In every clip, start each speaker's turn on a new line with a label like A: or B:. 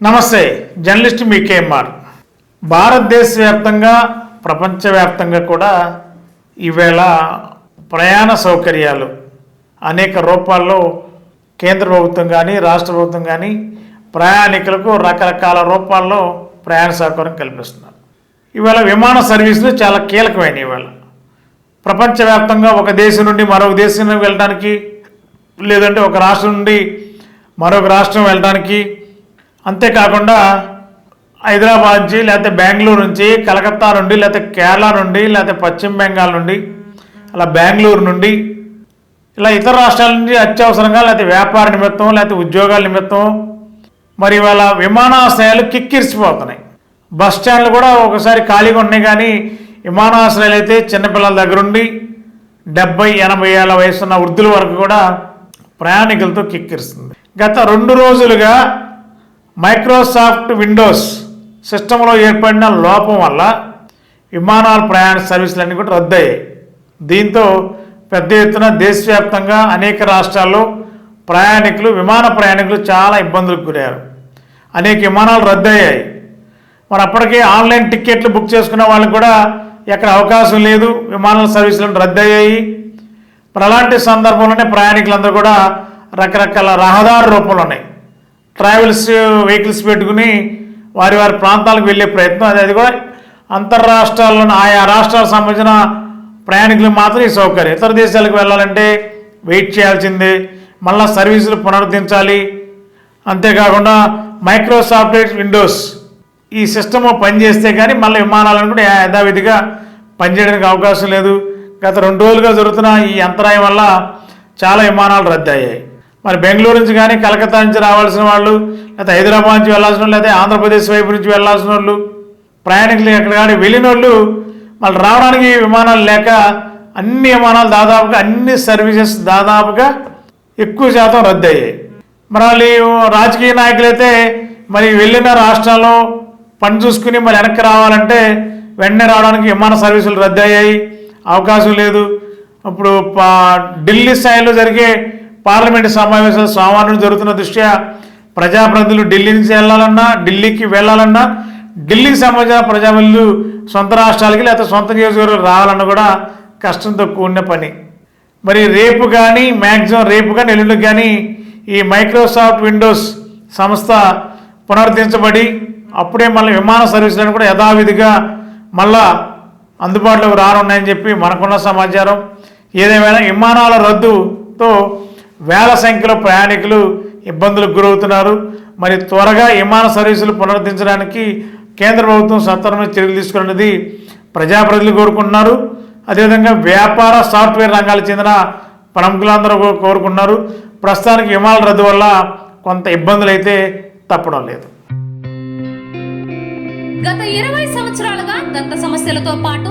A: నమస్తే జర్నలిస్ట్ మీ కేఎంఆర్. భారతదేశ వ్యాప్తంగా ప్రపంచవ్యాప్తంగా కూడా ఈవేళ ప్రయాణ సౌకర్యాలు అనేక రూపాల్లో కేంద్ర ప్రభుత్వం కానీ రాష్ట్ర ప్రభుత్వం కానీ ప్రయాణికులకు రకరకాల రూపాల్లో ప్రయాణ సౌకర్యం కల్పిస్తున్నారు. ఈవేళ విమాన సర్వీసులు చాలా కీలకమైనవి ఇవాళ ప్రపంచవ్యాప్తంగా ఒక దేశం నుండి మరొక దేశం వెళ్ళడానికి లేదంటే ఒక రాష్ట్రం నుండి మరొక రాష్ట్రం వెళ్ళడానికి అంతేకాకుండా హైదరాబాద్ నుంచి లేకపోతే బెంగళూరు నుంచి కలకత్తా నుండి లేకపోతే కేరళ నుండి లేకపోతే పశ్చిమ బెంగాల్ నుండి అలా బెంగళూరు నుండి ఇలా ఇతర రాష్ట్రాల నుంచి అత్యవసరంగా లేకపోతే వ్యాపార నిమిత్తం లేకపోతే ఉద్యోగాల నిమిత్తం మరి ఇవాళ విమానాశ్రయాలు కిక్కిరిసిపోతున్నాయి. బస్ స్టాండ్లు కూడా ఒకసారి ఖాళీగా ఉన్నాయి కానీ విమానాశ్రయాలు అయితే చిన్నపిల్లల దగ్గరుండి డెబ్బై ఎనభై ఏళ్ళ వయసున్న వృద్ధుల వరకు కూడా ప్రయాణికులతో కిక్కిరిస్తుంది. గత రెండు రోజులుగా మైక్రోసాఫ్ట్ విండోస్ సిస్టంలో ఏర్పడిన లోపం వల్ల విమానాల ప్రయాణ సర్వీసులన్నీ కూడా రద్దయ్యాయి. దీంతో పెద్ద ఎత్తున దేశవ్యాప్తంగా అనేక రాష్ట్రాల్లో ప్రయాణికులు విమాన ప్రయాణికులు చాలా ఇబ్బందులకు గురయ్యారు. అనేక విమానాలు రద్దయ్యాయి. మరి అప్పటికే ఆన్లైన్ టికెట్లు బుక్ చేసుకున్న వాళ్ళకి కూడా ఎక్కడ అవకాశం లేదు విమానాల సర్వీసులను రద్దయ్యాయి. మరి అలాంటి సందర్భంలోనే ప్రయాణికులందరూ కూడా రకరకాల రహదారు రూపంలో ఉన్నాయి. ట్రావెల్స్ వెహికల్స్ పెట్టుకుని వారి వారి ప్రాంతాలకు వెళ్ళే ప్రయత్నం. అది అది కూడా అంతర్రాష్ట్రాల్లోని ఆయా రాష్ట్రాలకు సంబంధించిన ప్రయాణికులు మాత్రం ఈ సౌకర్యం. ఇతర దేశాలకు వెళ్ళాలంటే వెయిట్ చేయాల్సిందే. మళ్ళా సర్వీసులు పునరుద్ధరించాలి. అంతేకాకుండా మైక్రోసాఫ్ట్ విండోస్ ఈ సిస్టమ్ పనిచేస్తే కానీ మళ్ళీ విమానాలను కూడా యథావిధిగా పనిచేయడానికి అవకాశం లేదు. గత రెండు రోజులుగా జరుగుతున్న ఈ అంతరాయం వల్ల చాలా విమానాలు రద్దయ్యాయి. మరి బెంగళూరు నుంచి కానీ కలకత్తా నుంచి రావాల్సిన వాళ్ళు లేకపోతే హైదరాబాద్ నుంచి వెళ్ళాల్సిన వాళ్ళు లేకపోతే ఆంధ్రప్రదేశ్ వైపు నుంచి వెళ్ళాల్సిన వాళ్ళు ప్రయాణికులు ఎక్కడ కానీ వెళ్ళిన వాళ్ళు మళ్ళీ రావడానికి విమానాలు లేక అన్ని విమానాలు దాదాపుగా అన్ని సర్వీసెస్ దాదాపుగా ఎక్కువ శాతం రద్దయ్యాయి. మరి వాళ్ళు రాజకీయ నాయకులైతే మరి వెళ్ళిన రాష్ట్రాల్లో పని చూసుకుని మరి వెనక్కి రావాలంటే వెంటనే రావడానికి విమాన సర్వీసులు రద్దయ్యాయి. అవకాశం లేదు. ఇప్పుడు పా- ఢిల్లీ స్థాయిలో జరిగే పార్లమెంటు సమావేశాలు సోమవారం జరుగుతున్న దృష్ట్యా ప్రజాప్రతినిధులు ఢిల్లీ నుంచి వెళ్ళాలన్నా ఢిల్లీకి వెళ్ళాలన్నా ఢిల్లీకి సంబంధించిన ప్రజాప్రతినిధులు సొంత రాష్ట్రాలకి లేకపోతే సొంత నియోజకవర్గాలకు రావాలన్నా కూడా కష్టంతో కూడిన పని. మరి రేపు కానీ మ్యాక్సిమం రేపు కానీ ఎల్లుండి కానీ ఈ మైక్రోసాఫ్ట్ విండోస్ సంస్థ పునరుద్ధరించబడి అప్పుడే మళ్ళీ విమాన సర్వీసులను కూడా యథావిధిగా మళ్ళా అందుబాటులోకి రానున్నాయని చెప్పి మనకున్న సమాచారం. ఏదేమైనా విమానాల రద్దుతో వేల సంఖ్యలో ప్రయాణికులు ఇబ్బందులకు గురవుతున్నారు. మరి త్వరగా విమాన సర్వీసులు పునరుద్ధరించడానికి కేంద్ర ప్రభుత్వం సత్వరమైన చర్యలు తీసుకున్నది ప్రజాప్రతినిధులు కోరుకుంటున్నారు. అదేవిధంగా వ్యాపార సాఫ్ట్వేర్ రంగాలకు చెందిన ప్రముఖులందరూ కోరుకున్నారు ప్రస్తుతానికి విమానాల రద్దు వల్ల కొంత ఇబ్బందులు అయితే తప్పడం లేదు.
B: గత ఇరవై సంవత్సరాలుగా దంత సమస్యలతో పాటు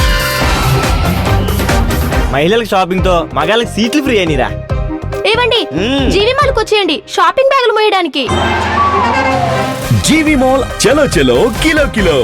C: మహిళలకు షాపింగ్తో మగాళ్ళకి సీట్లు ఫ్రీ అయినరా.
D: ఏవండి? జీవి మాల్కి వచ్చేయండి షాపింగ్ బ్యాగులు మోయడానికి.
E: జీవి మాల్ చలో చలో కిలో కిలో.